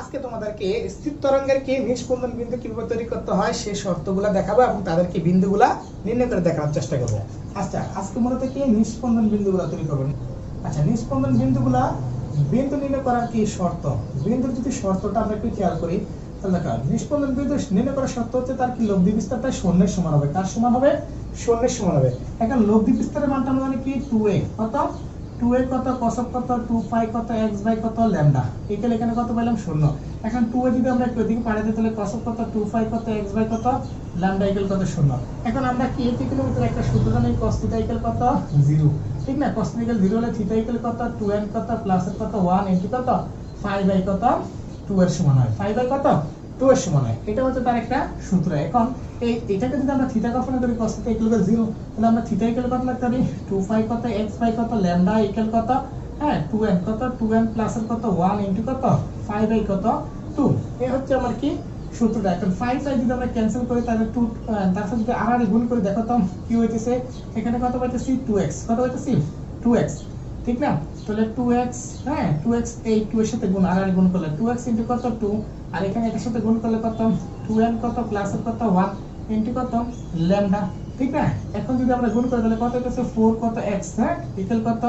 আজকে তোমাদেরকে স্থির তরঙ্গের কি নিষ্পন্দন বিন্দু কীভাবে তৈরি করতে হয় সেই শর্তগুলো দেখাবো এবং তাদেরকে বিন্দুগুলা নির্ণয় করে দেখানোর চেষ্টা করব। আচ্ছা আজকে মূলত কি নিষ্পন্দন বিন্দুগুলা তৈরি করবেন? আচ্ছা নিষ্পন্দন বিন্দুগুলা বিন্দু নির্ণয় করার কি শর্ত? বিন্দুর যদি শর্তটা আমরা একটু খেয়াল করি, তাহলে দেখো নিষ্পন্দন বিন্দু নির্ণয় করার শর্ত হচ্ছে তার কি লব্ধি বিস্তারটা শূন্যের সমান হবে। কার সমান হবে? শূন্যের সমান হবে। এখন লব্ধি বিস্তারের মানটা আমরা জানি কি? টু এ কত? টু এ কত কসব কত টু পাই কত এক্স বাই কত ল্যামডা এখানে এখানে কত পেলাম শূন্য। এখন টু এ যদি আমরা একটু ওদিকে পাঠাতে তাহলে কসব কত টু ফাই কত এক্স বাই কত ল্যামডা ইকুয়াল কত, শূন্য। এখন আমরা কি এটি কিলোমিটার একটা সূত্র জানি কস থিটা ইকুয়াল কত? জিরো ঠিক না? কস ইকুয়াল জিরো হলে থিটা ইকুয়াল কত? টু এন কত প্লাস এর কত ওয়ান ইন্টু কত? ফাইভ বাই কত? টু এর সমান হয়। ফাইভ বাই কত? টু এর সমান হয় এটা হচ্ছে তার একটা সূত্র। এখন এই এটাকে যদি আমরা থিটা কখনো করি, cos থিটা ইকুয়াল তাহলে আমরা থিটা ইকুয়াল কত লিখতে পারি? টু ফাই কত এক্স বাই কত ল্যামডা ইকুয়াল কত? হ্যাঁ টু এন কত টু এন প্লাস কত ওয়ান ইন্টু কত? ফাইভ বাই কত? টু এই হচ্ছে আমার কি সূত্রটা। এখন ফাইভ ফাইভ যদি আমরা ক্যান্সেল করি, তাহলে টু তার সাথে যদি আর গুণ করে, দেখো তো, কি হইতেছে? এখানে কত পাইতেছি? টু এক্স কত পাইতেছি? টু এক্স ঠিক না? তাহলে টু এক্স হ্যাঁ টু এক্স এই টু এর সাথে গুণ, আর আর গুণ করলে টু এক্স ইন্টু কত? টু আর এখানে এটার সাথে গুণ করলে কত? টু এন কত? প্লাস এর কত? ওয়ান ইন্টু কত? ল্যামডা। ঠিক না? এখন যদি আমরা গুণ করি, তাহলে কত হইতেছে? ফোর কত এক্স হ্যাঁ? ইকুয়াল কত?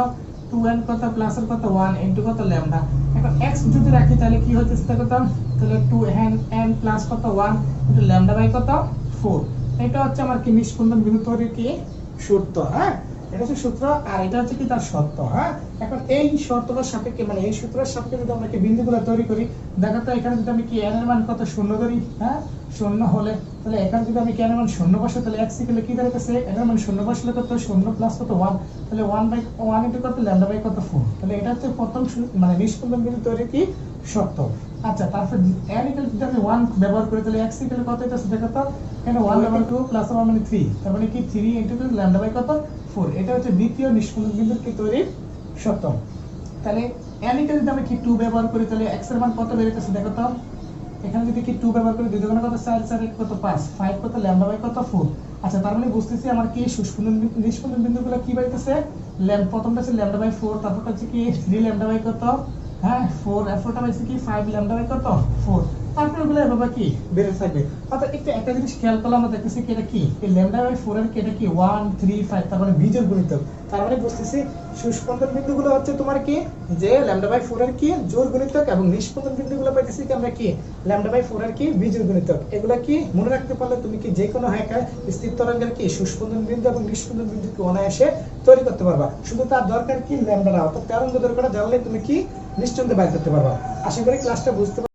টু এন কত? প্লাস এর কত? ওয়ান ইন্টু কত? ল্যামডা। এখন এক্স যদি রাখি, তাহলে কি হচ্ছে দেখো তো তাহলে টু এন এন প্লাস কত? ওয়ান ইন্টু ল্যামডা বাই কত? ফোর এটা হচ্ছে আমার কি নিষ্পন্দন বিন্দু তৈরির কি সূত্র হ্যাঁ? এটা হচ্ছে সূত্র, আর এটা হচ্ছে কি তার শর্ত হ্যাঁ? এখন এই শর্তটার সাপেক্ষে মানে এই সূত্রের সাপেক্ষে যদি আমরা বিন্দুগুলো তৈরি করি, দেখো তো এখানে যদি আমি কি এর মান কত শূন্য ধরি হ্যাঁ? শূন্য হলে, তাহলে এখানে যদি আমি এর মান শূন্য বসে তাহলে এক্স ইকুয়াল কি দাঁড়াতেছে এর মান শূন্য বসলে কত? শূন্য প্লাস কত ওয়ান তাহলে ওয়ান বাই ওয়ান ইন্টু কত? ল্যামডা বাই কত ফোর তাহলে এটা হচ্ছে প্রথম মানে নিষ্পন্দন বিন্দু তৈরির কি শর্ত। আচ্ছা তারপর এন ইকুয়াল যদি আমি ওয়ান ব্যবহার করি, তাহলে এক্স ইকুয়াল কত হইতেছে? দেখো তো, এখানে ওয়ান ব্যবহার টু প্লাস ওয়ান মানে থ্রি তার মানে কি থ্রি ইন্টু ল্যামডা বাই কত? ফোর এটা হচ্ছে দ্বিতীয় নিষ্পন্দন বিন্দুর কি তৈরির শর্ত তাহলে n ইকুয়াল যদি আমি কি 2 ব্যবহার করি, তাহলে x এর মান কত বেরোতেছে দেখো তো? এখানে যদি কি 2 ব্যবহার করি, দুই কত? 4 4 8 কত? 5 5 কত? ল্যামডা বাই কত? 4 আচ্ছা তার মানে বুঝতেছি আমার কি বিন্দু- নিষ্পন্দন বিন্দুগুলো কি ল্যাম প্রথমটা হচ্ছে ল্যামডা বাই 4 তারপরটা হচ্ছে কি? থ্রি ল্যামডা বাই কত? হ্যাঁ ফোর এরপরটা হচ্ছে কি? ফাইভ ল্যামডা বাই কত? 4 তারপরে এভাবে কি বেড়ে থাকবে? অর্থাৎ একটু একটা জিনিস খেয়াল করলে আমরা দেখতেছি কি এটা কি? এই ল্যামডা বাই 4 এর এটা কি? 1 3 5 তার মানে গুণিতক। তার মানে বুঝতেছি সুস্পন্দন বিন্দুগুলো হচ্ছে তোমার কি? যে ল্যামডা বাই 4 এর কি? গুণিতক এবং নিষ্পন্দন বিন্দুগুলো পাইতেছি কি আমরা কি? ল্যামডা বাই 4 এর কি? গুণিতক। এগুলা কি? মনে রাখতে পারলে তুমি কি যে কোনো হাইকার স্থির তরঙ্গের কি? সুস্পন্দন বিন্দু এবং নিষ্পন্দন বিন্দু কি অনায়াসে তৈরি করতে পারবা। শুধু তার দরকার কি ল্যামডা অর্থাৎ তরঙ্গ দরকার জানলে তুমি কি নিশ্চিন্তে বাইর করতে পারবা। আশা করি ক্লাসটা বুঝতে